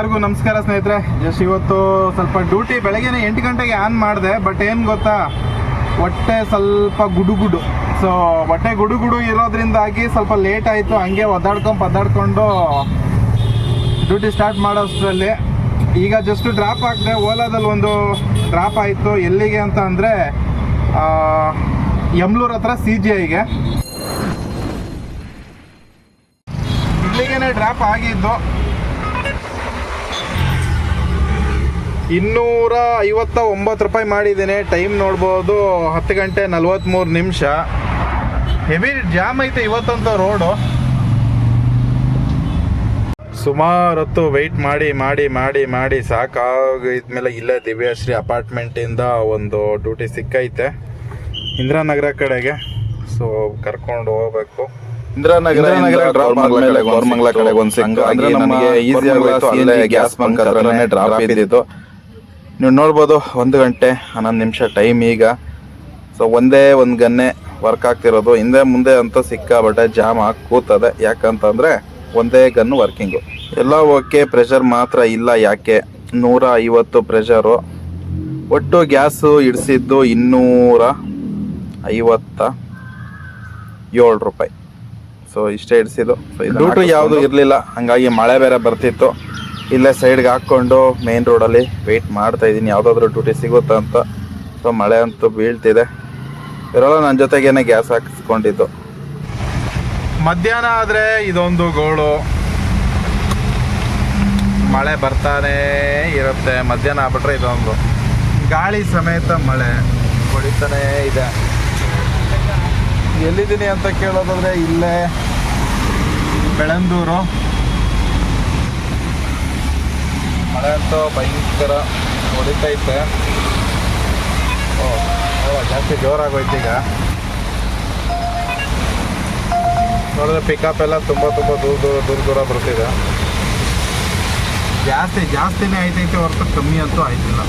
ಎಲ್ಲರಿಗೂ ನಮಸ್ಕಾರ ಸ್ನೇಹಿತರೆ. ಜಸ್ಟ್ ಇವತ್ತು ಸ್ವಲ್ಪ ಡ್ಯೂಟಿ ಬೆಳಗ್ಗೆನೆ ಎಂಟು ಗಂಟೆಗೆ ಆನ್ ಮಾಡಿದೆ ಬಟ್ ಏನು ಗೊತ್ತಾ? ಹೊಟ್ಟೆ ಸ್ವಲ್ಪ ಗುಡುಗುಡು. ಗುಡು ಸೊ ಹೊಟ್ಟೆ ಗುಡುಗುಡು ಗುಡು ಇರೋದ್ರಿಂದಾಗಿ ಸ್ವಲ್ಪ ಲೇಟ್ ಆಯಿತು, ಹಂಗೆ ಒದ್ದಾಡ್ಕೊಂಡು ಪದ್ದಾಡ್ಕೊಂಡು ಡ್ಯೂಟಿ ಸ್ಟಾರ್ಟ್ ಮಾಡೋಷ್ಟರಲ್ಲಿ. ಈಗ ಜಸ್ಟ್ ಡ್ರಾಪ್ ಆಗಿದೆ ಓಲಾದಲ್ಲಿ ಒಂದು ಡ್ರಾಪ್ ಆಯಿತು. ಎಲ್ಲಿಗೆ ಅಂತ ಅಂದರೆ ಯಮ್ಲೂರ್ ಹತ್ರ ಸಿ ಜಿ ಐಗೆ ಇಲ್ಲಿಗೇನೆ ಡ್ರಾಪ್ ಆಗಿದ್ದು. ಇನ್ನೂರ ಐವತ್ತ ಒಂಬತ್ತು ರೂಪಾಯಿ ಮಾಡಿದ್ದೀನಿ. ಟೈಮ್ ನೋಡ್ಬೋದು ಹತ್ತು ಗಂಟೆ ನಲ್ವತ್ತ್ಮೂರು ನಿಮಿಷ. ಹೆವಿ ಜಾಮ್ ಐತೆ ಇವತ್ತಂತ ರೋಡು ಸುಮಾರು ಹೊತ್ತು ವೆಯ್ಟ್ ಮಾಡಿ ಮಾಡಿ ಮಾಡಿ ಮಾಡಿ ಸಾಕಾಗಿದ್ಮೇಲೆ ಇಲ್ಲೇ ದಿವ್ಯಾಶ್ರೀ ಅಪಾರ್ಟ್ಮೆಂಟಿಂದ ಒಂದು ಡ್ಯೂಟಿ ಸಿಕ್ಕೈತೆ. ಇಂದಿರಾನಗರ ಕಡೆಗೆ. ಸೊ ಕರ್ಕೊಂಡು ಹೋಗ್ಬೇಕು. ಇಂದಿರಾನಗರ ಡ್ರಾಪ್ ಆದ್ಮೇಲೆ ಗೌರ್ಮಂಗ್ಲ ಕಡೆಗೆ ಒಂದು ಸಿಕ್ಕು ಅಂದ್ರೆ ನಮಗೆ ಈಸಿ ಆಗೋಯ್ತು ಅಲ್ಲೇ ಗ್ಯಾಸ್ ಬಂಕ್ ಹತ್ರನೇ ಡ್ರಾಪ್ ಇದ್ದಿದ್ದು. ನೀವು ನೋಡ್ಬೋದು ಒಂದು ಗಂಟೆ ಹನ್ನೊಂದು ನಿಮಿಷ ಟೈಮ್ ಈಗ. ಸೊ ಒಂದೇ ಒಂದು ಗನ್ನೆ ವರ್ಕ್ ಆಗ್ತಿರೋದು. ಹಿಂದೆ ಮುಂದೆ ಅಂತ ಸಿಕ್ಕಾಬಟ್ಟೆ ಜಾಮ್ ಆಗಿ ಕೂತದೆ ಯಾಕಂತಂದರೆ ಒಂದೇ ಗನ್ನು ವರ್ಕಿಂಗು ಎಲ್ಲ ಓಕೆ ಪ್ರೆಷರ್ ಮಾತ್ರ ಇಲ್ಲ ಯಾಕೆ? ನೂರ ಐವತ್ತು ಪ್ರೆಷರು ಒಟ್ಟು ಗ್ಯಾಸು ಇಡಿಸಿದ್ದು ಇನ್ನೂರ ಐವತ್ತ ಏಳು ರೂಪಾಯಿ. ಸೊ ಇಷ್ಟೇ ಇಡಿಸಿದ್ದು. ಸೊ ಡ್ಯೂಟು ಯಾವುದು ಇರಲಿಲ್ಲ. ಹಂಗಾಗಿ ಮಳೆ ಬೇರೆ ಬರ್ತಿತ್ತು. ಇಲ್ಲೇ ಸೈಡ್ಗೆ ಹಾಕ್ಕೊಂಡು ಮೇನ್ ರೋಡಲ್ಲಿ ವೆಯ್ಟ್ ಮಾಡ್ತಾ ಇದ್ದೀನಿ. ಯಾವುದಾದ್ರೂ ಡ್ಯೂಟಿ ಸಿಗುತ್ತಾ ಅಂತ. ಸೊ ಮಳೆ ಅಂತೂ ಬೀಳ್ತಿದೆ. ಇರೋಲ್ಲ ನನ್ನ ಜೊತೆಗೇನೆ ಗ್ಯಾಸ್ ಹಾಕಿಸ್ಕೊಂಡಿದ್ದು. ಮಧ್ಯಾಹ್ನ ಆದರೆ ಇದೊಂದು ಗೋಳು. ಮಳೆ ಬರ್ತಾನೇ ಇರುತ್ತೆ. ಮಧ್ಯಾಹ್ನ ಆಗ್ಬಿಟ್ರೆ ಇದೊಂದು. ಗಾಳಿ ಸಮೇತ ಮಳೆ ಹೊಡಿತಾನೇ ಇದೆ. ಎಲ್ಲಿದ್ದೀನಿ ಅಂತ ಕೇಳೋದಾದ್ರೆ ಇಲ್ಲೇ ಬೆಳಂದೂರು. ಮಳೆ ಅಂತೂ ಭಯಂಕರ ಹೊಡಿತೈತೆ ಓ ಜಾಸ್ತಿ ಜೋರಾಗೋಯ್ತು ಈಗ. ನೋಡಿದ್ರೆ ಪಿಕಪ್ ಎಲ್ಲ ತುಂಬ ತುಂಬ ದೂರ ದೂರ ದೂರ ದೂರ ಬರ್ತಿದೆ. ಜಾಸ್ತಿ ಜಾಸ್ತಿನೇ ಆಯ್ತೈತೆ ಹೊರತು ಕಮ್ಮಿ ಅಂತೂ ಆಯ್ತಿಲ್ಲ.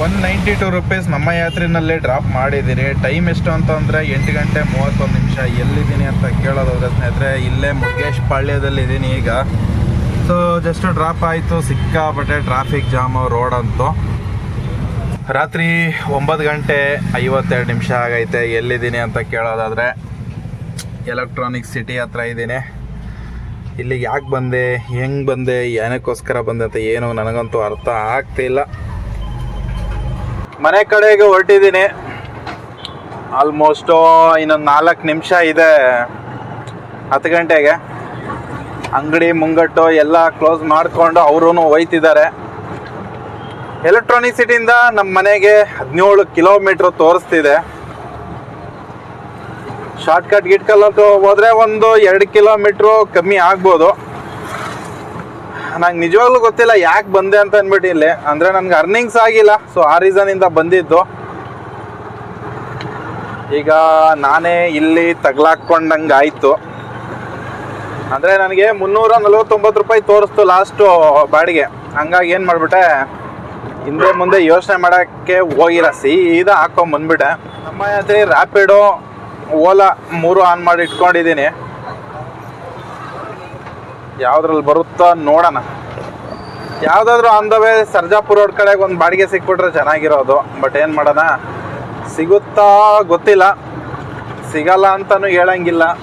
ಒನ್ ನೈಂಟಿ ಟು ರುಪೀಸ್ ನಮ್ಮ ಯಾತ್ರಿನಲ್ಲೇ ಡ್ರಾಪ್ ಮಾಡಿದ್ದೀನಿ ಟೈಮ್ ಎಷ್ಟು ಅಂತಂದರೆ ಎಂಟು ಗಂಟೆ ಮೂವತ್ತೊಂದು ನಿಮಿಷ. ಎಲ್ಲಿದ್ದೀನಿ ಅಂತ ಕೇಳೋದಾದ್ರೆ ಸ್ನೇಹಿತರೆ, ಇಲ್ಲೇ ಮುರುಗೇಶ್ ಪಾಳ್ಯದಲ್ಲಿದ್ದೀನಿ ಈಗ. ಸೊ ಜಸ್ಟ್ ಡ್ರಾಪ್ ಆಯಿತು, ಸಿಕ್ಕಾಪಟ್ಟೆ ಟ್ರಾಫಿಕ್ ಜಾಮು ರೋಡ್ ಅಂತೂ. ರಾತ್ರಿ ಒಂಬತ್ತು ಗಂಟೆ ಐವತ್ತೆರಡು ನಿಮಿಷ ಆಗೈತೆ. ಎಲ್ಲಿದ್ದೀನಿ ಅಂತ ಕೇಳೋದಾದರೆ ಎಲೆಕ್ಟ್ರಾನಿಕ್ ಸಿಟಿ ಹತ್ರ ಇದ್ದೀನಿ. ಇಲ್ಲಿಗೆ ಯಾಕೆ ಬಂದೆ, ಹೆಂಗೆ ಬಂದೆ, ಏನಕ್ಕೋಸ್ಕರ ಬಂದೆ ಅಂತ ಏನು ನನಗಂತೂ ಅರ್ಥ ಆಗ್ತಿಲ್ಲ. ಮನೆ ಕಡೆಗೆ ಹೊರಟಿದ್ದೀನಿ. ಆಲ್ಮೋಸ್ಟು ಇನ್ನೊಂದು ನಾಲ್ಕು ನಿಮಿಷ ಇದೆ. ಹತ್ತು ಗಂಟೆಗೆ. ಅಂಗಡಿ ಮುಂಗಟ್ಟು ಎಲ್ಲ ಕ್ಲೋಸ್ ಮಾಡಿಕೊಂಡು ಅವರೂ ಹೋಯ್ತಿದ್ದಾರೆ ಎಲೆಕ್ಟ್ರಾನಿಕ್ ಸಿಟಿಯಿಂದ ನಮ್ಮ ಮನೆಗೆ ಹದಿನೇಳು ಕಿಲೋಮೀಟ್ರ್ ತೋರಿಸ್ತಿದೆ. ಶಾರ್ಟ್ಕಟ್ ಗಿಟ್ಕಲ್ಲಂತೂ ಹೋದ್ರೆ ಒಂದು ಎರಡು ಕಿಲೋಮೀಟ್ರು ಕಮ್ಮಿ ಆಗ್ಬೋದು. ನಂಗೆ ನಿಜವಾಗ್ಲೂ ಗೊತ್ತಿಲ್ಲ ಯಾಕೆ ಬಂದೆ ಅಂತ ಅಂದ್ಬಿಟ್ಟು ಇಲ್ಲಿ. ಅಂದರೆ ನನಗೆ ಅರ್ನಿಂಗ್ಸ್ ಆಗಿಲ್ಲ ಸೊ ಆ ರೀಸನಿಂದ ಬಂದಿದ್ದು. ಈಗ ನಾನೇ ಇಲ್ಲಿ ತಗ್ಲಾಕೊಂಡಂಗೆ ಆಯಿತು. ಅಂದರೆ ನನಗೆ ಮುನ್ನೂರ ನಲ್ವತ್ತೊಂಬತ್ತು ರೂಪಾಯಿ ತೋರಿಸ್ತು ಲಾಸ್ಟು ಬಾಡಿಗೆ. ಹಂಗಾಗಿ ಏನು ಮಾಡಿಬಿಟ್ಟೆ? ಹಿಂದೆ ಮುಂದೆ ಯೋಚನೆ ಮಾಡೋಕ್ಕೆ ಹೋಗಿಲ್ಲ, ಸೀದಾ ಹಾಕೊಂಡ್ ಬಂದ್ಬಿಟ್ಟೆ. ನಮ್ಮ ಯಾತ್ರೆ ರ್ಯಾಪಿಡೋ ಓಲಾ ಮೂರು ಆನ್ ಮಾಡಿ ಇಟ್ಕೊಂಡಿದ್ದೀನಿ. ಯಾವ್ದ್ರಲ್ಲಿ ಬರುತ್ತಾ ನೋಡೋಣ. ಯಾವುದಾದ್ರೂ on the way Sarjapur road ಕಡೆಗೆ ಒಂದು ಬಾಡಿಗೆ ಸಿಕ್ಬಿಟ್ರೆ ಚೆನ್ನಾಗಿರೋದು. ಬಟ್ ಏನು ಮಾಡೋಣ? ಸಿಗುತ್ತಾ ಗೊತ್ತಿಲ್ಲ. ಸಿಗಲ್ಲ ಅಂತಲೂ ಹೇಳಂಗಿಲ್ಲ.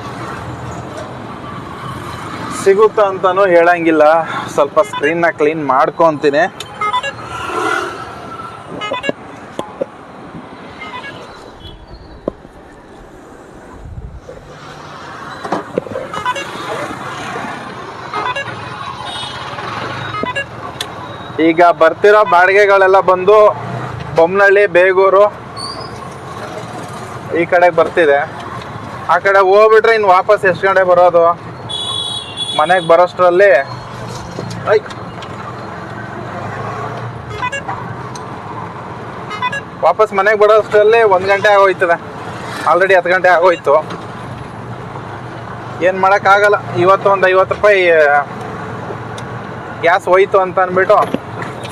ಸಿಗುತ್ತಾ ಅಂತಲೂ ಹೇಳಂಗಿಲ್ಲ. ಸ್ವಲ್ಪ ಸ್ಕ್ರೀನ್ನ ಕ್ಲೀನ್ ಮಾಡ್ಕೊತೀನಿ. ಈಗ ಬರ್ತಿರೋ ಬಾಡಿಗೆಗಳೆಲ್ಲ ಬಂದು ಬೊಮ್ಮನಹಳ್ಳಿ ಬೇಗೂರು ಈ ಕಡೆಗೆ ಬರ್ತಿದೆ. ಆ ಕಡೆ ಹೋಗ್ಬಿಟ್ರೆ ಇನ್ನು ವಾಪಸ್ ಎಷ್ಟು ಗಂಟೆ ಬರೋದು? ಮನೆಗೆ ಬರೋಷ್ಟರಲ್ಲಿ ಐ ವಾಪಸ್ ಮನೆಗೆ ಬರೋಷ್ಟರಲ್ಲಿ ಒಂದು ಗಂಟೆ ಆಗೋಯ್ತದೆ. ಆಲ್ರೆಡಿ ಹತ್ತು ಗಂಟೆ ಆಗೋಯ್ತು. ಏನು ಮಾಡೋಕ್ಕಾಗಲ್ಲ. ಇವತ್ತು ಒಂದು ಐವತ್ತು ರೂಪಾಯಿ ಗ್ಯಾಸ್ ಹೋಯ್ತು ಅಂತ ಅಂದ್ಬಿಟ್ಟು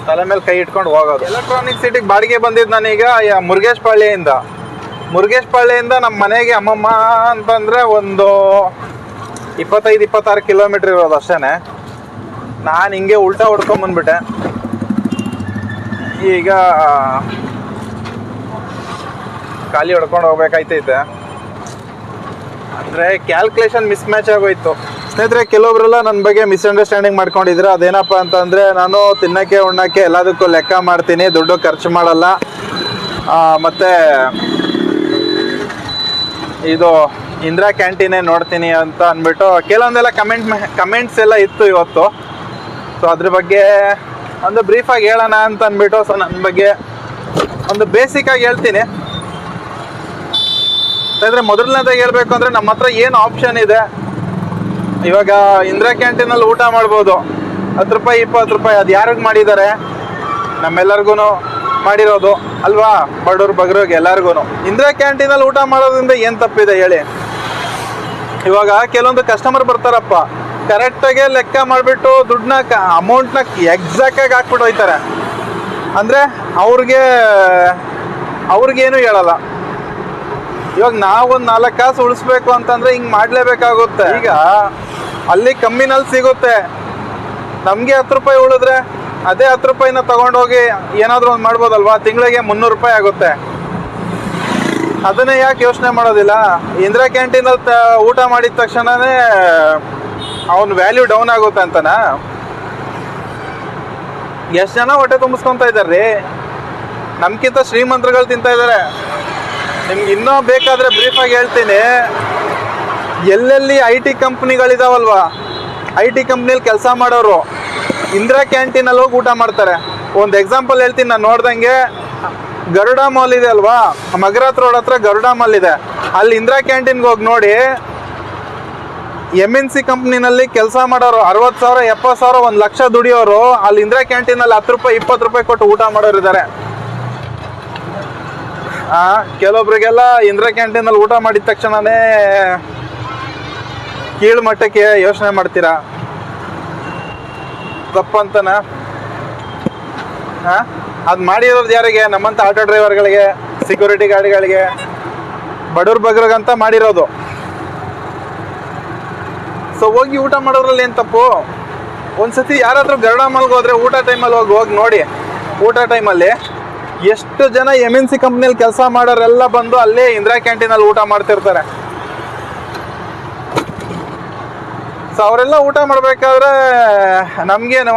ತಲೆ ಮೇಲೆ ಕೈ ಇಟ್ಕೊಂಡು ಹೋಗೋದು. ಎಲೆಕ್ಟ್ರಾನಿಕ್ ಸಿಟಿಗೆ ಬಾಡಿಗೆ ಬಂದಿದ್ದು ನಾನೀಗ ಮುರುಗೇಶ್ ಪಾಳ್ಯದಿಂದ ಮುರುಗೇಶ್ ಪಾಳ್ಯದಿಂದ ನಮ್ಮ ಮನೆಗೆ ಅಮ್ಮಮ್ಮ ಅಂತಂದರೆ ಒಂದು ಇಪ್ಪತ್ತೈದು, ಇಪ್ಪತ್ತಾರು ಕಿಲೋಮೀಟ್ರ್ ಇರೋದು ಅಷ್ಟೇ ನಾನು ಹಿಂಗೆ ಉಲ್ಟಾ ಹೊಡ್ಕೊಂಬಂದ್ಬಿಟ್ಟೆ ಈಗ ಖಾಲಿ ಹೊಡ್ಕೊಂಡು ಹೋಗ್ಬೇಕಾಯ್ತೈತೆ. ಅಂದರೆ ಕ್ಯಾಲ್ಕುಲೇಷನ್ ಮಿಸ್ ಮ್ಯಾಚ್ ಆಗೋಯ್ತು. ಸ್ನೇಹಿತರೆ ಕೆಲವೊಬ್ರೆಲ್ಲ ನನ್ನ ಬಗ್ಗೆ ಮಿಸ್ಅಂಡರ್ಸ್ಟ್ಯಾಂಡಿಂಗ್ ಮಾಡ್ಕೊಂಡಿದ್ರು. ಅದೇನಪ್ಪ ಅಂತಂದರೆ, ನಾನು ತಿನ್ನಕ್ಕೆ, ಉಣ್ಣಕ್ಕೆ ಎಲ್ಲದಕ್ಕೂ ಲೆಕ್ಕ ಮಾಡ್ತೀನಿ, ದುಡ್ಡು ಖರ್ಚು ಮಾಡಲ್ಲ. ಮತ್ತು ಇದು ಇಂದಿರಾ ಕ್ಯಾಂಟೀನೇ ನೋಡ್ತೀನಿ ಅಂತ ಅಂದ್ಬಿಟ್ಟು ಕೆಲವೊಂದೆಲ್ಲ ಕಮೆಂಟ್ ಕಮೆಂಟ್ಸ್ ಎಲ್ಲ ಇತ್ತು ಇವತ್ತು. ಸೊ ಅದ್ರ ಬಗ್ಗೆ ಒಂದು ಬ್ರೀಫಾಗಿ ಹೇಳೋಣ ಅಂತ ಅಂದ್ಬಿಟ್ಟು ಸೊ ನನ್ನ ಬಗ್ಗೆ ಒಂದು ಬೇಸಿಕ್ಕಾಗಿ ಹೇಳ್ತೀನಿ. ಯಾಕಂದ್ರೆ ಮೊದಲನೇದಾಗಿ ಹೇಳ್ಬೇಕು ಅಂದ್ರೆ, ನಮ್ಮ ಹತ್ರ ಏನು ಆಪ್ಷನ್ ಇದೆ? ಇವಾಗ ಇಂದಿರಾ ಕ್ಯಾಂಟೀನಲ್ಲಿ ಊಟ ಮಾಡ್ಬೋದು. ಹತ್ತು ರೂಪಾಯಿ, ಇಪ್ಪತ್ತು ರೂಪಾಯಿ, ಅದು ಯಾರಿಗೆ ಮಾಡಿದ್ದಾರೆ? ನಮ್ಮೆಲ್ಲರಿಗೂ ಮಾಡಿರೋದು. ಅಲ್ವಾ? ಬಡವ್ರು ಬಗ್ರಿಗೆ ಎಲ್ಲರಿಗೂ. ಇಂದಿರಾ ಕ್ಯಾಂಟೀನಲ್ಲಿ ಊಟ ಮಾಡೋದ್ರಿಂದ ಏನು ತಪ್ಪಿದೆ ಹೇಳಿ? ಇವಾಗ ಕೆಲವೊಂದು ಕಸ್ಟಮರ್ ಬರ್ತಾರಪ್ಪ. ಕರೆಕ್ಟಾಗೆ ಲೆಕ್ಕ ಮಾಡಿಬಿಟ್ಟು ದುಡ್ಡನ್ನ ಅಮೌಂಟ್ನ ಎಕ್ಸಾಕ್ಟಾಗಿ ಹಾಕ್ಬಿಟ್ಟು ಹೋಯ್ತಾರೆ. ಅಂದರೆ ಅವ್ರಿಗೆ, ಅವ್ರಿಗೇನು ಹೇಳಲ್ಲ. ಇವಾಗ ನಾವೊಂದು ನಾಲ್ಕು ಕಾಸು ಉಳಿಸ್ಬೇಕು ಅಂತಂದ್ರೆ ಹಿಂಗೆ ಮಾಡಲೇಬೇಕಾಗುತ್ತೆ. ಈಗ ಅಲ್ಲಿ ಕಮ್ಮಿನಲ್ಲಿ ಸಿಗುತ್ತೆ. ನಮಗೆ ಹತ್ತು ರೂಪಾಯಿ ಉಳಿದ್ರೆ ಅದೇ ಹತ್ತು ರೂಪಾಯಿನ ತಗೊಂಡೋಗಿ ಏನಾದರೂ ಒಂದು ಮಾಡ್ಬೋದಲ್ವಾ? ತಿಂಗಳಿಗೆ ಮುನ್ನೂರು ರೂಪಾಯಿ ಆಗುತ್ತೆ. ಅದನ್ನೇ ಯಾಕೆ ಯೋಚನೆ ಮಾಡೋದಿಲ್ಲ? ಇಂದಿರಾ ಕ್ಯಾಂಟೀನಲ್ಲಿ ಊಟ ಮಾಡಿದ ತಕ್ಷಣನೇ ಅವನ ವ್ಯಾಲ್ಯೂ ಡೌನ್ ಆಗುತ್ತೆ ಅಂತನಾ? ಎಷ್ಟು ಜನ ಹೊಟ್ಟೆ ತುಂಬಿಸ್ಕೊತಾ ಇದ್ದಾರೆ ನಮ್ಗಿಂತ ಶ್ರೀಮಂತರುಗಳು ತಿಂತಾ ಇದ್ದಾರೆ ನಿಮ್ಗೆ ಇನ್ನೂ ಬೇಕಾದರೆ ಬ್ರೀಫಾಗಿ ಹೇಳ್ತೀನಿ. ಎಲ್ಲೆಲ್ಲಿ ಐ ಟಿ ಕಂಪ್ನಿಗಳಿದಾವಲ್ವಾ? ಐ ಟಿ ಕಂಪ್ನಿಲಿ ಕೆಲಸ ಮಾಡೋರು. ಇಂದಿರಾ ಕ್ಯಾಂಟೀನಲ್ಲಿ ಹೋಗಿ ಊಟ ಮಾಡ್ತಾರೆ. ಒಂದು ಎಕ್ಸಾಂಪಲ್ ಹೇಳ್ತೀನಿ, ನಾನು ನೋಡ್ದಂಗೆ ಗರುಡ ಮಾಲ್ ಇದೆ ಅಲ್ವಾ? ಮಗರಾತ್ ರೋಡ್ ಹತ್ರ ಗರುಡ ಮಾಲ್ ಇದೆ. ಅಲ್ಲಿ ಇಂದಿರಾ ಕ್ಯಾಂಟೀನ್ಗೆ ಹೋಗಿ ನೋಡಿ ಎಂ ಎನ್ ಸಿ ಕಂಪ್ನಿನಲ್ಲಿ ಕೆಲಸ ಮಾಡೋರು, ಅರವತ್ತು ಸಾವಿರ, ಎಪ್ಪತ್ತು ಸಾವಿರ, ಒಂದು ಲಕ್ಷ ದುಡಿಯೋರು, ಅಲ್ಲಿ ಇಂದಿರಾ ಕ್ಯಾಂಟೀನಲ್ಲಿ ಹತ್ತು ರೂಪಾಯಿ, ಇಪ್ಪತ್ತು ರೂಪಾಯಿ ಕೊಟ್ಟು ಊಟ ಮಾಡೋರು ಇದ್ದಾರೆ ಕೆಲವೊಬ್ರಿಗೆಲ್ಲ ಇಂದಿರಾ ಕ್ಯಾಂಟೀನಲ್ಲಿ ಊಟ ಮಾಡಿದ ತಕ್ಷಣನೇ ಕೀಳು ಮಟ್ಟಕ್ಕೆ ಯೋಚನೆ ಮಾಡ್ತೀರಾ? ತಪ್ಪಂತನ ಅದು ಮಾಡಿರೋದು ಯಾರಿಗೆ? ನಮ್ಮಂಥ ಆಟೋ ಡ್ರೈವರ್ಗಳಿಗೆ ಸೆಕ್ಯೂರಿಟಿ ಗಾಡಿಗಳಿಗೆ, ಬಡವ್ರ ಬಗ್ರಿಗಂತ ಮಾಡಿರೋದು. ಸೊ ಹೋಗಿ ಊಟ ಮಾಡೋದ್ರಲ್ಲಿ ಏನು ತಪ್ಪು? ಒಂದ್ಸತಿ ಯಾರಾದರೂ ಗರುಡ ಮಲ್ಗೆ ಹೋದ್ರೆ ಊಟ ಟೈಮಲ್ಲಿ ಹೋಗಿ ಹೋಗಿ ನೋಡಿ. ಊಟ ಟೈಮಲ್ಲಿ ಎಷ್ಟು ಜನ ಎಂ ಎನ್ ಸಿ ಕಂಪ್ನಿಯಲ್ಲಿ ಕೆಲಸ ಮಾಡೋರೆಲ್ಲ ಬಂದು ಅಲ್ಲೇ ಇಂದಿರಾ ಕ್ಯಾಂಟೀನಲ್ಲಿ ಊಟ ಮಾಡ್ತಿರ್ತಾರೆ. ಸೊ ಅವರೆಲ್ಲ ಊಟ ಮಾಡಬೇಕಾದ್ರೆ ನಮಗೇನು?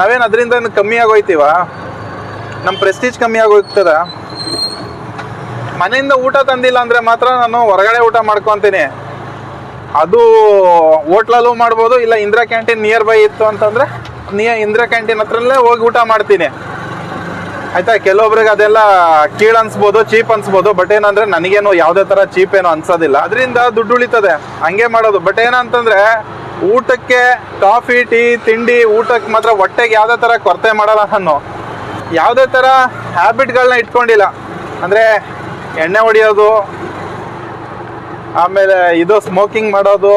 ನಾವೇನು ಅದರಿಂದ ಕಮ್ಮಿ ಆಗೋಯ್ತೀವ? ನಮ್ಮ ಪ್ರೆಸ್ಟೀಜ್ ಕಮ್ಮಿ ಆಗೋಗ್ತದ ಮನೆಯಿಂದ ಊಟ ತಂದಿಲ್ಲ ಅಂದರೆ ಮಾತ್ರ ನಾನು ಹೊರಗಡೆ ಊಟ ಮಾಡ್ಕೊತೀನಿ. ಅದು ಹೋಟ್ಲಲ್ಲೂ ಮಾಡ್ಬೋದು, ಇಲ್ಲ ಇಂದಿರಾ ಕ್ಯಾಂಟೀನ್ ನಿಯರ್ ಬೈ ಇತ್ತು ಅಂತಂದರೆ ನಿಯ ಇಂದಿರಾ ಕ್ಯಾಂಟೀನ್ ಹತ್ರಲ್ಲೇ ಹೋಗಿ ಊಟ ಮಾಡ್ತೀನಿ. ಆಯ್ತಾ, ಕೆಲವೊಬ್ರಿಗೆ ಅದೆಲ್ಲ ಕೀಳ್ ಅನ್ಸ್ಬೋದು, ಚೀಪ್ ಅನ್ಸ್ಬೋದು ಬಟ್ ಏನಂದ್ರೆ ನನಗೇನು ಯಾವುದೇ ತರ ಚೀಪ್ ಏನು ಅನ್ಸೋದಿಲ್ಲ. ಅದರಿಂದ ದುಡ್ಡು ಉಳಿತದೆ, ಹಂಗೆ ಮಾಡೋದು. ಬಟ್ ಏನಂತಂದ್ರೆ, ಊಟಕ್ಕೆ ಕಾಫಿ ಟೀ ತಿಂಡಿ, ಊಟಕ್ಕೆ ಮಾತ್ರ ಹೊಟ್ಟೆಗೆ ಯಾವುದೇ ತರ ಕೊರತೆ ಮಾಡಲ್ಲ ನಾನು. ಯಾವುದೇ ಥರ ಹ್ಯಾಬಿಟ್ಗಳನ್ನ ಇಟ್ಕೊಂಡಿಲ್ಲ. ಅಂದರೆ ಎಣ್ಣೆ ಹೊಡಿಯೋದು, ಆಮೇಲೆ ಇದು ಸ್ಮೋಕಿಂಗ್ ಮಾಡೋದು,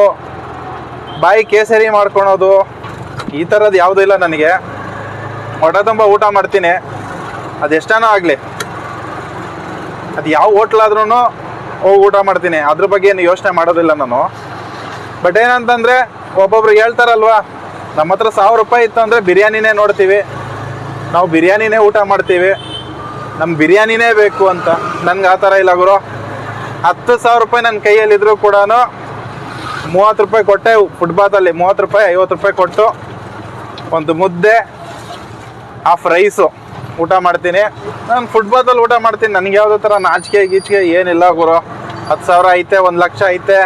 ಬಾಯಿ ಕೇಸರಿ ಮಾಡ್ಕೊಳೋದು, ಈ ಥರದ್ದು ಯಾವುದೂ ಇಲ್ಲ ನನಗೆ. ಹೊಟ್ಟೆ ತುಂಬ ಊಟ ಮಾಡ್ತೀನಿ. ಅದೆಷ್ಟಾನೋ ಆಗಲಿ. ಅದು ಯಾವ ಹೋಟ್ಲಾದ್ರೂ ಹೋಗಿ ಊಟ ಮಾಡ್ತೀನಿ. ಅದ್ರ ಬಗ್ಗೆ ಏನು ಯೋಚನೆ ಮಾಡೋದಿಲ್ಲ ನಾನು. ಬಟ್ ಏನಂತಂದರೆ, ಒಬ್ಬೊಬ್ರು ಹೇಳ್ತಾರಲ್ವಾ, ನಮ್ಮ ಹತ್ರ ಸಾವಿರ ರೂಪಾಯಿ ಇತ್ತು ಅಂದರೆ ಬಿರಿಯಾನಿನೇ ನೋಡ್ತೀವಿ. ನಾವು ಬಿರಿಯಾನಿನೇ ಊಟ ಮಾಡ್ತೀವಿ. ನಮ್ಮ ಬಿರಿಯಾನಿನೇ ಬೇಕು ಅಂತ. ನನಗೆ ಆ ಥರ ಇಲ್ಲ ಗುರು. ಹತ್ತು ಸಾವಿರ ರೂಪಾಯಿ ನನ್ನ ಕೈಯಲ್ಲಿದ್ದರೂ ಕೂಡ ಮೂವತ್ತು ರೂಪಾಯಿ ಕೊಟ್ಟೆ ಫುಟ್ಪಾತಲ್ಲಿ ಮೂವತ್ತು ರೂಪಾಯಿ, ಐವತ್ತು ರೂಪಾಯಿ ಕೊಟ್ಟು ಒಂದು ಮುದ್ದೆ ಹಾಫ್ ರೈಸು ಊಟ ಮಾಡ್ತೀನಿ. ನಾನು ಫುಟ್ಬಾತಲ್ಲಿ ಊಟ ಮಾಡ್ತೀನಿ. ನನಗೆ ಯಾವುದೋ ಥರ ನಾಚಿಕೆ, ಗೀಚಿಕೆ ಏನಿಲ್ಲ ಗುರು. ಹತ್ತು ಸಾವಿರ ಐತೆ, ಒಂದು ಲಕ್ಷ ಐತೆ.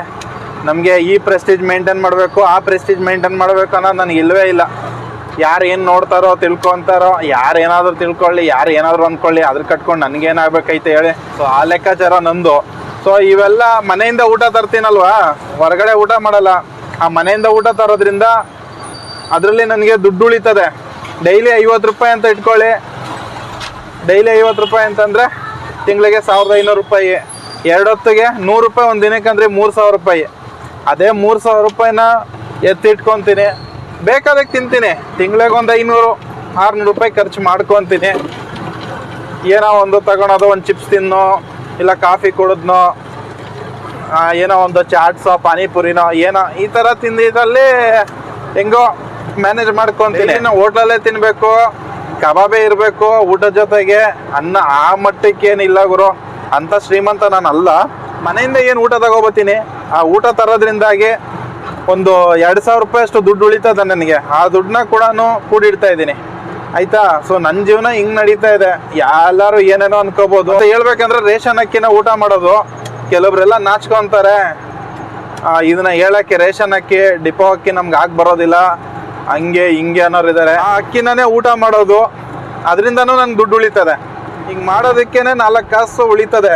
ನಮಗೆ ಈ ಪ್ರೆಸ್ಟೀಜ್ ಮೇಂಟೈನ್ ಮಾಡಬೇಕು, ಆ ಪ್ರೆಸ್ಟೀಜ್ ಮೇಂಟೈನ್ ಮಾಡಬೇಕು ಅನ್ನೋದು ನನಗೆ ಇಲ್ಲವೇ ಇಲ್ಲ. ಯಾರು ಏನು ನೋಡ್ತಾರೋ ತಿಳ್ಕೊತಾರೋ, ಯಾರು ಏನಾದರೂ ತಿಳ್ಕೊಳ್ಳಿ, ಯಾರು ಏನಾದರೂ ಅಂದ್ಕೊಳ್ಳಿ ಅದ್ರ ಕಟ್ಕೊಂಡು ನನಗೇನಾಗಬೇಕೈತೆ ಹೇಳಿ. ಸೊ ಆ ಲೆಕ್ಕಾಚಾರ ನಂದು. ಸೊ ಇವೆಲ್ಲ ಮನೆಯಿಂದ ಊಟ ತರ್ತೀನಲ್ವಾ? ಹೊರಗಡೆ ಊಟ ಮಾಡಲ್ಲ. ಆ ಮನೆಯಿಂದ ಊಟ ತರೋದ್ರಿಂದ ಅದರಲ್ಲಿ ನನಗೆ ದುಡ್ಡು ಉಳಿತದೆ. ಡೈಲಿ ಐವತ್ತು ರೂಪಾಯಿ ಅಂತ ಇಟ್ಕೊಳ್ಳಿ. ಡೈಲಿ ಐವತ್ತು ರೂಪಾಯಿ ಅಂತಂದರೆ ತಿಂಗಳಿಗೆ ಸಾವಿರದ ಐನೂರು ರೂಪಾಯಿ. ಎರಡು ಹೊತ್ತಿಗೆ ನೂರು ರೂಪಾಯಿ ಒಂದು ದಿನಕ್ಕೆ ಅಂದರೆ ಮೂರು ಸಾವಿರ ರೂಪಾಯಿ. ಅದೇ ಮೂರು ಸಾವಿರ ರೂಪಾಯಿನ ಎತ್ತಿಟ್ಕೊತೀನಿ. ಬೇಕಾದಾಗ ತಿಂತೀನಿ. ತಿಂಗಳಿಗೆ ಒಂದು ಐನೂರು ಆರುನೂರು ರೂಪಾಯಿ ಖರ್ಚು ಮಾಡ್ಕೊತೀನಿ. ಏನೋ ಒಂದು ತಗೊಳೋದು ಒಂದು ಚಿಪ್ಸ್ ತಿನ್ನೋ ಇಲ್ಲ ಕಾಫಿ ಕುಡಿದ್ನೋ ಏನೋ ಒಂದು ಚಾಟ್ಸೋ ಪಾನಿಪುರಿನೋ ಏನೋ ಈ ಥರ ತಿಂದಿದ್ರಲ್ಲಿ ಹೆಂಗೋ ಮ್ಯಾನೇಜ್ ಮಾಡ್ಕೊತೀನಿ. ಹೋಟ್ಲಲ್ಲೇ ತಿನ್ನಬೇಕು ಕಬಾಬೇ ಇರಬೇಕು, ಊಟದ ಜೊತೆಗೆ ಅನ್ನ ಆ ಮಟ್ಟಕ್ಕೆ ಏನಿಲ್ಲ ಗುರು. ಅಂತ ಶ್ರೀಮಂತ ನಾನು ಅಲ್ಲ ಮನೆಯಿಂದ ಏನು ಊಟ ತಗೋಬತ್ತೀನಿ? ಆ ಊಟ ತರೋದ್ರಿಂದಾಗಿ ಒಂದು ಎರಡು ಸಾವಿರ ರೂಪಾಯಿ ಅಷ್ಟು ದುಡ್ಡು ಉಳಿತದೆ ನನಗೆ. ಆ ದುಡ್ಡನ್ನ ಕೂಡ ಕೂಡಿಡ್ತಾ ಇದ್ದೀನಿ. ಆಯ್ತಾ? ಸೊ ನನ್ನ ಜೀವನ ಹಿಂಗ್ ನಡೀತಾ ಇದೆ. ಎಲ್ಲರೂ ಏನೇನೋ ಅನ್ಕೋಬಹುದು ಅಂತ ಹೇಳ್ಬೇಕಂದ್ರೆ ರೇಷನ್ ಅಕ್ಕಿನ ಊಟ ಮಾಡೋದು, ಕೆಲವರೆಲ್ಲ ನಾಚ್ಕೊಂತಾರೆ. ಇದನ್ನ ಹೇಳಕ್ಕೆ ರೇಷನ್ ಅಕ್ಕಿ, ಡಿಪೋ ಅಕ್ಕಿ ನಮ್ಗೆ ಆಗಿ ಬರೋದಿಲ್ಲ. ಹಂಗೆ, ಹಿಂಗೆ ಅನ್ನೋರು ಇದ್ದಾರೆ ಆ ಅಕ್ಕಿನೇ ಊಟ ಮಾಡೋದು, ಅದರಿಂದನೂ ನನ್ಗೆ ದುಡ್ಡು ಉಳಿತದೆ. ಹಿಂಗೆ ಮಾಡೋದಕ್ಕೇನೆ ನಾಲ್ಕು ಕಾಸು ಉಳಿತದೆ.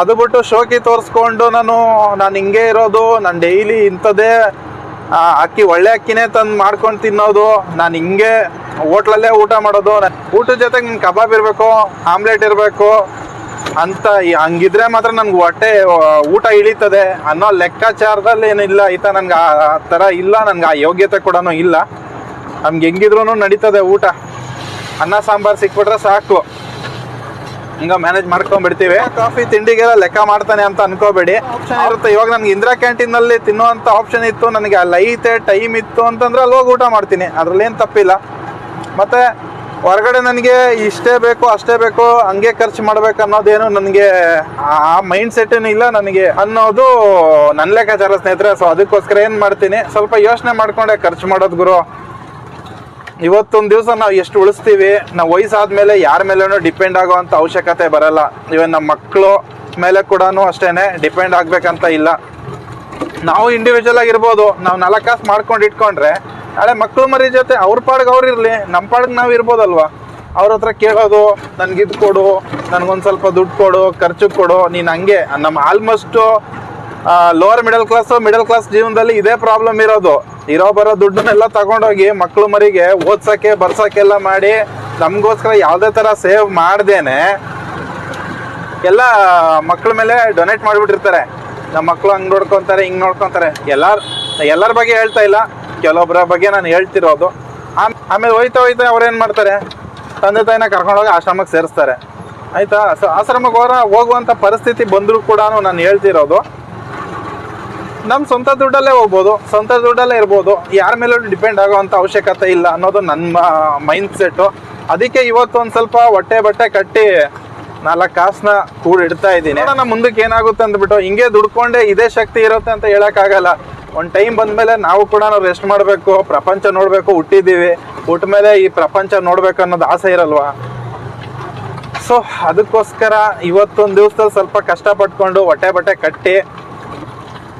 ಅದು ಬಿಟ್ಟು ಶೋಕಿ ತೋರಿಸ್ಕೊಂಡು ನಾನು ನಾನು ಹಿಂಗೆ ಇರೋದು, ನಾನು ಡೈಲಿ ಇಂಥದ್ದೇ ಅಕ್ಕಿ ಒಳ್ಳೆ ಅಕ್ಕಿನೇ ತಂದು ಮಾಡ್ಕೊಂಡು ತಿನ್ನೋದು, ನಾನು ಹಿಂಗೆ ಹೋಟ್ಲಲ್ಲೇ ಊಟ ಮಾಡೋದು. ಊಟದ ಜೊತೆಗೆ ಕಬಾಬ್ ಇರಬೇಕು, ಆಮ್ಲೆಟ್ ಇರಬೇಕು ಅಂತ ಹಂಗಿದ್ರೆ ಮಾತ್ರ ನನ್ಗೆ ಹೊಟ್ಟೆ ಊಟ ಇಳಿತದೆ ಅನ್ನೋ ಲೆಕ್ಕಾಚಾರದಲ್ಲಿ ಏನಿಲ್ಲ. ಆಯ್ತಾ ನನ್ಗೆ ಆ ಆ ಥರ ಇಲ್ಲ ನನ್ಗೆ ಆ ಯೋಗ್ಯತೆ ಕೂಡ ಇಲ್ಲ. ನಮ್ಗೆ ಹೆಂಗಿದ್ರು ನಡೀತದೆ ಊಟ. ಅನ್ನ ಸಾಂಬಾರು ಸಿಕ್ಬಿಟ್ರೆ ಸಾಕು. ಹಿಂಗ ಮ್ಯಾನೇಜ್ ಮಾಡ್ಕೊಂಡ್ಬಿಡ್ತೀವಿ ಕಾಫಿ ತಿಂಡಿಗೆಲ್ಲ ಲೆಕ್ಕ ಮಾಡ್ತಾನೆ ಅಂತ ಅನ್ಕೋಬೇಡಿ. ಆಪ್ಷನ್ ಇರುತ್ತೆ. ಇವಾಗ ನನ್ಗೆ ಇಂದಿರಾ ಕ್ಯಾಂಟೀನ್ ಅಲ್ಲಿ ತಿನ್ನುವಂತ ಆಪ್ಷನ್ ಇತ್ತು. ನನಗೆ ಅಲ್ಲಿ ಐತೆ ಟೈಮ್ ಇತ್ತು ಅಂತಂದ್ರೆ ಅಲ್ಲಿ ಹೋಗಿ ಊಟ ಮಾಡ್ತೀನಿ. ಅದ್ರಲ್ಲಿ ಏನು ತಪ್ಪಿಲ್ಲ. ಮತ್ತೆ ಹೊರಗಡೆ ನನಗೆ ಇಷ್ಟೇ ಬೇಕು ಅಷ್ಟೇ ಬೇಕು ಹಂಗೆ ಖರ್ಚು ಮಾಡ್ಬೇಕು ಅನ್ನೋದೇನು ನನಗೆ ಆ ಮೈಂಡ್ ಸೆಟ್ ಇಲ್ಲ ನನಗೆ ಅನ್ನೋದು ನನ್ನ ಲೆಕ್ಕಾಚಾರ ಸ್ನೇಹಿತರೆ. ಸೊ ಅದಕ್ಕೋಸ್ಕರ ಏನು ಮಾಡ್ತೀನಿ? ಸ್ವಲ್ಪ ಯೋಚನೆ ಮಾಡ್ಕೊಂಡೆ ಖರ್ಚು ಮಾಡೋದು ಗುರು. ಇವತ್ತೊಂದು ದಿವಸ ನಾವು ಎಷ್ಟು ಉಳಿಸ್ತೀವಿ? ನಾವು ವಯಸ್ಸಾದ್ಮೇಲೆ ಯಾರ ಮೇಲೇನೂ ಡಿಪೆಂಡ್ ಆಗೋವಂಥ ಅವಶ್ಯಕತೆ ಬರಲ್ಲ. ಇವನ್ ನಮ್ಮ ಮಕ್ಕಳು ಮೇಲೆ ಕೂಡ ಅಷ್ಟೇನೆ ಡಿಪೆಂಡ್ ಆಗಬೇಕಂತ ಇಲ್ಲ. ನಾವು ಇಂಡಿವಿಜುವಲ್ ಆಗಿರ್ಬೋದು. ನಾವು ನಾಲ್ಕು ಕಾಸು ಮಾಡ್ಕೊಂಡು ಇಟ್ಕೊಂಡ್ರೆ ನಾಳೆ ಮಕ್ಕಳು ಮರಿ ಜೊತೆ ಅವ್ರ ಪಾಡ್ಗೆ ಅವ್ರು ಇರಲಿ ನಮ್ಮ ಪಾಡ್ಗೆ ನಾವು ಇರ್ಬೋದಲ್ವಾ? ಅವ್ರ ಹತ್ರ ಕೇಳೋದು, ನನ್ಗೆ ಇದು ಕೊಡು, ನನಗೊಂದು ಸ್ವಲ್ಪ ದುಡ್ಡು ಕೊಡು, ಖರ್ಚು ಕೊಡು, ನೀನು ಹಂಗೆ. ನಮ್ಮ almost lower middle class middle class ಜೀವನದಲ್ಲಿ ಇದೇ ಪ್ರಾಬ್ಲಮ್ ಇರೋದು. ಇರೋ ಬರೋ ದುಡ್ಡನ್ನೆಲ್ಲ ತಗೊಂಡೋಗಿ ಮಕ್ಕಳು ಮರಿಗೆ ಓದ್ಸೋಕ್ಕೆ, ಬರ್ಸೋಕ್ಕೆಲ್ಲ ಮಾಡಿ ನಮಗೋಸ್ಕರ ಯಾವುದೇ ಥರ ಸೇವ್ ಮಾಡ್ದೇನೆ, ಎಲ್ಲ ಮಕ್ಳ ಮೇಲೆ ಡೊನೇಟ್ ಮಾಡಿಬಿಟ್ಟಿರ್ತಾರೆ. ನಮ್ಮ ಮಕ್ಕಳು ಹಂಗೆ ನೋಡ್ಕೊತಾರೆ, ಹಿಂಗೆ ನೋಡ್ಕೊತಾರೆ. ಎಲ್ಲಾರ, ಎಲ್ಲರ ಬಗ್ಗೆ ಹೇಳ್ತಾ ಇಲ್ಲ. ಕೆಲವೊಬ್ಬರ ಬಗ್ಗೆ ನಾನು ಹೇಳ್ತಿರೋದು. ಆಮ್- ಆಮೇಲೆ ಹೋಯ್ತಾ ಹೋಯ್ತಾ ಅವ್ರು ಏನು ಮಾಡ್ತಾರೆ? ತಂದೆ ತಾಯಿನ ಕರ್ಕೊಂಡೋಗಿ ಆಶ್ರಮಕ್ಕೆ ಸೇರಿಸ್ತಾರೆ. ಆಯಿತಾ? ಸೊ ಆಶ್ರಮಕ್ಕೆ ಹೋರ ಹೋಗುವಂಥ ಪರಿಸ್ಥಿತಿ ಬಂದರೂ ಕೂಡ ನಾನು ಹೇಳ್ತಿರೋದು. ನಮ್ಮ ಸ್ವಂತ ದುಡ್ಡಲ್ಲೇ ಹೋಗ್ಬೋದು, ಸ್ವಂತ ದುಡ್ಡಲ್ಲೇ ಇರ್ಬೋದು. ಯಾರ ಮೇಲೂ ಡಿಪೆಂಡ್ ಆಗೋವಂಥ ಅವಶ್ಯಕತೆ ಇಲ್ಲ ಅನ್ನೋದು ನನ್ನ ಮೈಂಡ್ ಸೆಟ್ಟು ಅದಕ್ಕೆ ಇವತ್ತು ಒಂದು ಸ್ವಲ್ಪ ಹೊಟ್ಟೆ ಬಟ್ಟೆ ಕಟ್ಟಿ ನಾಲ್ಕು ಕಾಸನ್ನ ಕೂಡಿಡ್ತಾ ಇದ್ದೀನಿ. ನೋಡೋಣ ಮುಂದಕ್ಕೆ ಏನಾಗುತ್ತೆ ಅಂದ್ಬಿಟ್ಟು, ಹಿಂಗೆ ದುಡ್ಕೊಂಡೆ ಇದೇ ಶಕ್ತಿ ಇರುತ್ತೆ ಅಂತ ಹೇಳೋಕ್ಕಾಗಲ್ಲ. ಒಂದು ಟೈಮ್ ಬಂದಮೇಲೆ ನಾವು ಕೂಡ ನಾವು ರೆಸ್ಟ್ ಮಾಡಬೇಕು ಪ್ರಪಂಚ ನೋಡಬೇಕು ಹುಟ್ಟಿದ್ದೀವಿ. ಹುಟ್ಟ ಮೇಲೆ ಈ ಪ್ರಪಂಚ ನೋಡ್ಬೇಕು ಅನ್ನೋದು ಆಸೆ ಇರಲ್ವಾ? ಸೊ ಅದಕ್ಕೋಸ್ಕರ ಇವತ್ತೊಂದು ದಿವಸದಲ್ಲಿ ಸ್ವಲ್ಪ ಕಷ್ಟಪಟ್ಕೊಂಡು ಹೊಟ್ಟೆ ಬಟ್ಟೆ ಕಟ್ಟಿ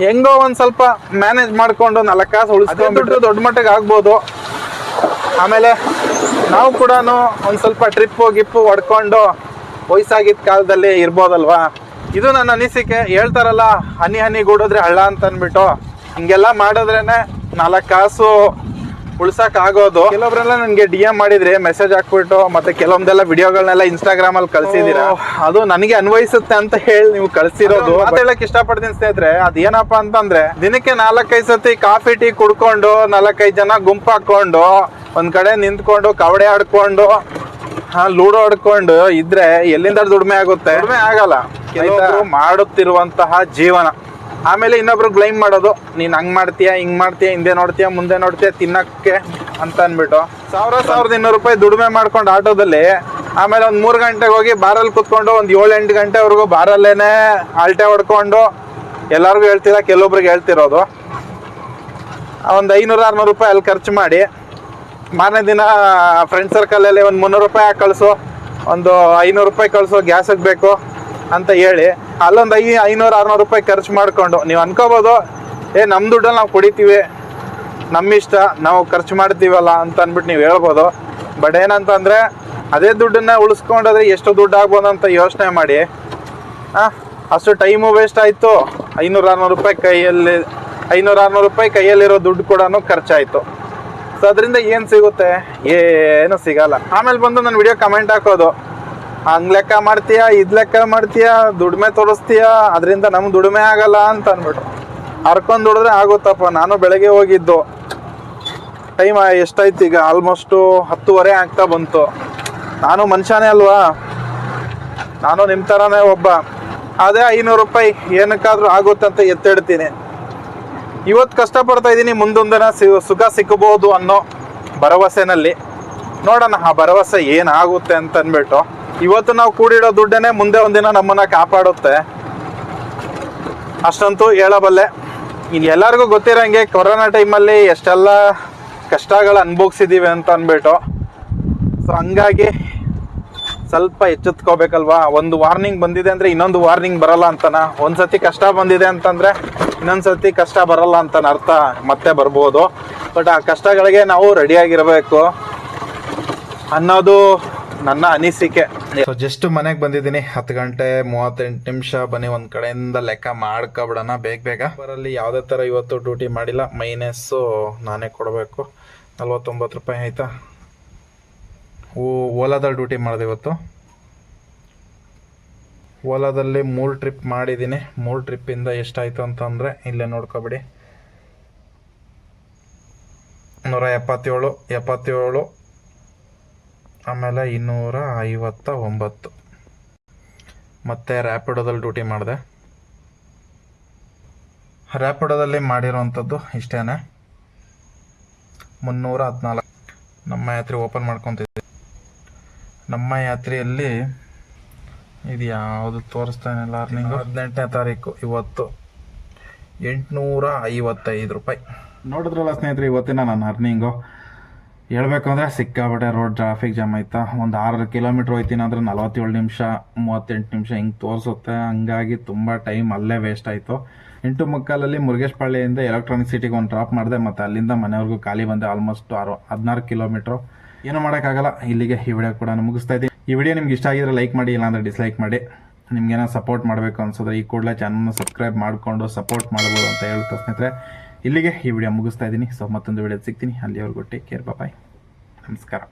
ಹೆಂಗೋ ಒಂದ್ ಸ್ವಲ್ಪ ಮ್ಯಾನೇಜ್ ಮಾಡ್ಕೊಂಡು ನಾಲ್ಕು ಕಾಸು ಉಳಿಸ್ಕೊಂಡ್ಬಿಟ್ಟು ದೊಡ್ಡ ಮಟ್ಟಿಗೆ ಆಗ್ಬೋದು. ಆಮೇಲೆ ನಾವು ಕೂಡ ಒಂದು ಸ್ವಲ್ಪ ಟ್ರಿಪ್ಪು ಗಿಪ್ಪು ಹೊಡ್ಕೊಂಡು ವಯಸ್ಸಾಗಿದ್ದ ಕಾಲದಲ್ಲಿ ಇರ್ಬೋದಲ್ವಾ? ಇದು ನನ್ನ ಅನಿಸಿಕೆ. ಹೇಳ್ತಾರಲ್ಲ ಹನಿ ಹನಿ ಗೂಡಿದ್ರೆ ಹಳ್ಳ ಅಂತ ಅಂದ್ಬಿಟ್ಟು ಹಿಂಗೆಲ್ಲ ಮಾಡಿದ್ರೇನೆ ನಾಲ್ಕು ಕಾಸು ಉಳ್ಸಕ್ ಆಗೋದು. ಕೆಲವೊಬ್ರೆಲ್ಲ ನನಗೆ ಡಿ ಎಂ ಮಾಡಿದ್ರೆ ಮೆಸೇಜ್ ಹಾಕ್ಬಿಟ್ಟು ಮತ್ತೆ ಕೆಲವೊಂದೆಲ್ಲ ವಿಡಿಯೋಗಳನ್ನೆಲ್ಲ ಇನ್ಸ್ಟಾಗ್ರಾಮ್ ಅಲ್ಲಿ ಕಳ್ಸಿದೀರಾ ಅದು ನನಗೆ ಅನ್ವಯಿಸುತ್ತೆ ಅಂತ ಹೇಳಿ ನೀವು ಕಳ್ಸಿರೋದು. ಹೇಳಕ್ ಇಷ್ಟಪಡ್ತೀನಿ ಸ್ನೇಹಿತರೆ ಅದೇನಪ್ಪ ಅಂತಂದ್ರೆ ದಿನಕ್ಕೆ ನಾಲ್ಕೈದು ಸತಿ ಕಾಫಿ ಟೀ ಕುಡ್ಕೊಂಡು ನಾಲ್ಕೈದು ಜನ ಗುಂಪು ಹಾಕೊಂಡು ಒಂದ್ ಕಡೆ ನಿಂತ್ಕೊಂಡು ಕವಡೆ ಆಡ್ಕೊಂಡು ಹಾ ಲೂಡೋ ಆಡ್ಕೊಂಡು ಇದ್ರೆ ಎಲ್ಲಿಂದ ದುಡಿಮೆ ಆಗುತ್ತೆ. ದುಡಿಮೆ ಆಗಲ್ಲ. ಕೆಲವರು ಮಾಡುತ್ತಿರುವಂತಹ ಜೀವನ. ಆಮೇಲೆ ಇನ್ನೊಬ್ರು ಬ್ಲೈಮ್ ಮಾಡೋದು, ನೀನು ಹಂಗ್ ಮಾಡ್ತೀಯ, ಹಿಂಗ್ ಮಾಡ್ತೀಯ, ಹಿಂದೆ ನೋಡ್ತೀಯ, ಮುಂದೆ ನೋಡ್ತೀಯ, ತಿನ್ನಕ್ಕೆ ಅಂತ ಅನ್ಬಿಟ್ಟು ಸಾವಿರ ಸಾವಿರದ ಇನ್ನೂರು ರೂಪಾಯಿ ದುಡಿಮೆ ಮಾಡ್ಕೊಂಡು ಆಟೋದಲ್ಲಿ, ಆಮೇಲೆ ಒಂದು ಮೂರು ಗಂಟೆಗೆ ಹೋಗಿ ಬಾರಲ್ಲಿ ಕುತ್ಕೊಂಡು ಒಂದು ಏಳು ಎಂಟು ಗಂಟೆವರೆಗೂ ಬಾರಲ್ಲೇನೆ ಆಲ್ಟೆ ಹೊಡ್ಕೊಂಡು, ಎಲ್ಲರಿಗೂ ಹೇಳ್ತೀರಾ, ಕೆಲವೊಬ್ರಿಗೆ ಹೇಳ್ತಿರೋದು. ಒಂದು ಐನೂರು ಆರ್ನೂರು ರೂಪಾಯಿ ಅಲ್ಲಿ ಖರ್ಚು ಮಾಡಿ, ಮಾರನೇ ದಿನ ಫ್ರೆಂಡ್ ಸರ್ಕಲಲ್ಲಿ ಒಂದು ಮುನ್ನೂರು ರೂಪಾಯಿ ಕಳಿಸು, ಒಂದು ಐನೂರು ರೂಪಾಯಿ ಕಳಿಸು ಗ್ಯಾಸಿಗೆ ಬೇಕು. ಅಂತ ಹೇಳಿ ಅಲ್ಲೊಂದು ಐ ಐನೂರು, ಆರ್ನೂರು ರೂಪಾಯಿ ಖರ್ಚು ಮಾಡಿಕೊಂಡು ನೀವು ಅನ್ಕೋಬೋದು, ಏ ನಮ್ಮ ದುಡ್ಡಲ್ಲಿ ನಾವು ಕುಡಿತೀವಿ ನಮ್ಮ ಇಷ್ಟ, ನಾವು ಖರ್ಚು ಮಾಡ್ತೀವಲ್ಲ ಅಂತ ಅಂದ್ಬಿಟ್ಟು ನೀವು ಹೇಳ್ಬೋದು. ಬಟ್ ಏನಂತಂದರೆ, ಅದೇ ದುಡ್ಡನ್ನ ಉಳಿಸ್ಕೊಂಡಾದ್ರೆ ಎಷ್ಟು ದುಡ್ಡು ಆಗ್ಬೋದು ಅಂತ ಯೋಚನೆ ಮಾಡಿ. ಹಾಂ ಅಷ್ಟು ಟೈಮು ವೇಸ್ಟ್ ಆಯಿತು. ಐನೂರು, ಆರ್ನೂರು ರೂಪಾಯಿ ಕೈಯಲ್ಲಿ, ಐನೂರು, ಆರ್ನೂರು ರೂಪಾಯಿ ಕೈಯಲ್ಲಿರೋ ದುಡ್ಡು ಕೂಡ ಖರ್ಚಾಯಿತು. ಸೊ, ಅದರಿಂದ ಏನು ಸಿಗುತ್ತೆ? ಏನು ಸಿಗಲ್ಲ. ಆಮೇಲೆ ಬಂದು ನನ್ನ ವಿಡಿಯೋ ಕಮೆಂಟ್ ಹಾಕೋದು. ಹಂಗ್ ಲೆಕ್ಕ ಮಾಡ್ತೀಯಾ, ಇದ್ ಲೆಕ್ಕ ಮಾಡ್ತೀಯಾ, ದುಡಿಮೆ ತೋರಿಸ್ತೀಯಾ, ಅದರಿಂದ ನಮ್ ದುಡಿಮೆ ಆಗಲ್ಲ ಅಂತ ಅಂದ್ಬಿಟ್ಟು. ಹರ್ಕೊಂಡ್ ದುಡಿದ್ರೆ ಆಗುತ್ತಪ್ಪ, ನಾನು ಬೆಳಗ್ಗೆ ಹೋಗಿದ್ದು. ಟೈಮ್ ಎಷ್ಟಾಯ್ತು ಈಗ? ಆಲ್ಮೋಸ್ಟು ಹತ್ತುವರೆ ಆಗ್ತಾ ಬಂತು. ನಾನು ಮನುಷ್ಯನೇ ಅಲ್ವಾ? ನಾನು ನಿಮ್ಮ ಥರನೇ ಒಬ್ಬ. ಅದೇ ಐನೂರು ರೂಪಾಯಿ, ಏನಕ್ಕಾದ್ರೂ ಆಗುತ್ತೆ ಅಂತ ಎತ್ತಿಡ್ತೀನಿ. ಇವತ್ತು ಕಷ್ಟಪಡ್ತಾ ಇದ್ದೀನಿ, ಮುಂದೊಂದಿನ ಸಿ, ಸುಖ ಸಿಕ್ಕಬಹುದು ಅನ್ನೋ ಭರವಸೆನಲ್ಲಿ. ನೋಡೋಣ, ಆ ಭರವಸೆ ಏನಾಗುತ್ತೆ ಅಂತ ಅಂದ್ಬಿಟ್ಟು ಇವತ್ತು ನಾವು ಕೂಡಿಡೋ ದುಡ್ಡೇನೆ ಮುಂದೆ ಒಂದಿನ ನಮ್ಮನ್ನ ಕಾಪಾಡುತ್ತೆ. ಅಷ್ಟಂತೂ ಹೇಳಬಲ್ಲೆ. ಇನ್ನು ಎಲ್ಲರಿಗೂ ಗೊತ್ತಿರೋಂಗೆ ಕೊರೋನಾ ಟೈಮಲ್ಲಿ ಎಷ್ಟೆಲ್ಲ ಕಷ್ಟಗಳು ಅನುಭವಿಸಿದ್ದೀವಿ ಅಂತ ಅಂದ್ಬಿಟ್ಟು. ಸೊ ಹಂಗಾಗಿ ಸ್ವಲ್ಪ ಎಚ್ಚೆತ್ಕೋಬೇಕಲ್ವಾ? ಒಂದು ವಾರ್ನಿಂಗ್ ಬಂದಿದೆ ಅಂದರೆ ಇನ್ನೊಂದು ವಾರ್ನಿಂಗ್ ಬರಲ್ಲ ಅಂತನ? ಒಂದು ಸತಿ ಕಷ್ಟ ಬಂದಿದೆ ಅಂತಂದರೆ ಇನ್ನೊಂದು ಸತಿ ಕಷ್ಟ ಬರಲ್ಲ ಅಂತನ ಅರ್ಥ ಮತ್ತೆ ಬರ್ಬೋದು. ಬಟ್ ಆ ಕಷ್ಟಗಳಿಗೆ ನಾವು ರೆಡಿಯಾಗಿರಬೇಕು ಅನ್ನೋದು ನನ್ನ ಅನಿಸಿಕೆ. ಸೊ ಜಸ್ಟ್ ಮನೆಗೆ ಬಂದಿದ್ದೀನಿ. ಹತ್ತು ಗಂಟೆ, ಮೂವತ್ತೆಂಟು ನಿಮಿಷ ಬನ್ನಿ, ಒಂದ್ ಕಡೆಯಿಂದ ಲೆಕ್ಕ ಮಾಡ್ಕೊಬಿಡೋಣ ಬೇಗ ಬೇಗ. ಅವರಲ್ಲಿ ಯಾವುದೇ ಥರ ಇವತ್ತು ಡ್ಯೂಟಿ ಮಾಡಿಲ್ಲ. ಮೈನಸ್ ನಾನೇ ಕೊಡಬೇಕು. ನಲ್ವತ್ತೊಂಬತ್ತು ರೂಪಾಯಿ ಆಯಿತಾ? ಓ ಓಲಾದಲ್ಲಿ ಡ್ಯೂಟಿ ಮಾಡಿದೆ ಇವತ್ತು. ಓಲಾದಲ್ಲಿ ಮೂರು ಟ್ರಿಪ್ ಮಾಡಿದ್ದೀನಿ. ಮೂರು ಟ್ರಿಪ್ಪಿಂದ ಎಷ್ಟಾಯಿತು ಅಂತಂದರೆ, ಇಲ್ಲೇ ನೋಡ್ಕೊಬಿಡಿ. ನೂರ ಎಪ್ಪತ್ತೇಳು ಎಪ್ಪತ್ತೇಳು ಆಮೇಲೆ ಇನ್ನೂರ ಐವತ್ತ ಒಂಬತ್ತು. ಮತ್ತು ರ್ಯಾಪಿಡೋದಲ್ಲಿ ಡ್ಯೂಟಿ ಮಾಡಿದೆ. ರ್ಯಾಪಿಡೋದಲ್ಲಿ ಮಾಡಿರೋವಂಥದ್ದು ಇಷ್ಟೇ ಮುನ್ನೂರ ಹದಿನಾಲ್ಕು. ನಮ್ಮ ಯಾತ್ರೆ ಓಪನ್ ಮಾಡ್ಕೊತಿದ್ದೆ. ನಮ್ಮ ಯಾತ್ರೆಯಲ್ಲಿ ಇದು ಯಾವುದು ತೋರಿಸ್ತಾನೆ ಅರ್ನಿಂಗು ಹದಿನೆಂಟನೇ ತಾರೀಕು ಇವತ್ತು. ಎಂಟುನೂರ ಐವತ್ತೈದು ರೂಪಾಯಿ. ನೋಡಿದ್ರಲ್ಲ ಸ್ನೇಹಿತರೆ, ಇವತ್ತಿನ ನಾನು ಅರ್ನಿಂಗು ಹೇಳ್ಬೇಕು ಅಂದರೆ ಸಿಕ್ಕಾಬಿಟ್ಟೆ ರೋಡ್ ಟ್ರಾಫಿಕ್ ಜಾಮ್ ಆಯ್ತಾ. ಒಂದು ಆರು ಕಿಲೋಮೀಟ್ರ್ ಹೋಯ್ತೀನಿ ಅಂದರೆ ನಲವತ್ತೇಳು ನಿಮಿಷ, ಮೂವತ್ತೆಂಟು ನಿಮಿಷ ಹಿಂಗೆ ತೋರಿಸುತ್ತೆ. ಹಂಗಾಗಿ ತುಂಬ ಟೈಮ್ ಅಲ್ಲೇ ವೇಸ್ಟ್ ಆಯಿತು. ಎಂಟು ಮುಕ್ಕಾಲಲ್ಲಿ ಮುರುಗೇಶ್ ಪಾಳ್ಯದಿಂದ ಎಲೆಕ್ಟ್ರಾನಿಕ್ ಸಿಟಿಗೆ ಒಂದು ಡ್ರಾಪ್ ಮಾಡಿದೆ ಮತ್ತು ಅಲ್ಲಿಂದ ಮನೆವರೆಗೂ ಖಾಲಿ ಬಂದೆ ಆಲ್ಮೋಸ್ಟ್ ಆರು, ಹದಿನಾರು ಕಿಲೋಮೀಟ್ರು ಏನು ಮಾಡೋಕ್ಕಾಗಲ್ಲ. ಇಲ್ಲಿಗೆ ಈ ವಿಡಿಯೋ ಕೂಡ ನಾನು ಮುಗಿಸ್ತಾ ಇದ್ದೀನಿ. ಈ ವಿಡಿಯೋ ನಿಮ್ಗೆ ಇಷ್ಟ ಆಗಿದ್ರೆ ಲೈಕ್ ಮಾಡಿ, ಇಲ್ಲಾಂದರೆ ಡಿಸ್ಲೈಕ್ ಮಾಡಿ. ನಿಮ್ಗೇನೋ ಸಪೋರ್ಟ್ ಮಾಡಬೇಕು ಅನ್ಸಿದ್ರೆ ಈ ಕೂಡಲೇ ಚಾನಲ್ನ ಸಬ್ಸ್ಕ್ರೈಬ್ ಮಾಡಿಕೊಂಡು ಸಪೋರ್ಟ್ ಮಾಡ್ಬೋದು ಅಂತ ಹೇಳ್ತಾ ಸ್ನೇಹಿತರೆ. ಇಲ್ಲಿಗೆ ಈ ವಿಡಿಯೋ ಮುಗಿಸ್ತಾ ಇದ್ದೀನಿ. ಸೊ ಮತ್ತೊಂದು ವಿಡಿಯೋ ಸಿಗ್ತೀನಿ. ಅಲ್ಲಿವರೆಗೂ ಟೇಕ್ ಕೇರ್ ಬಾಯ್ ನಮಸ್ಕಾರ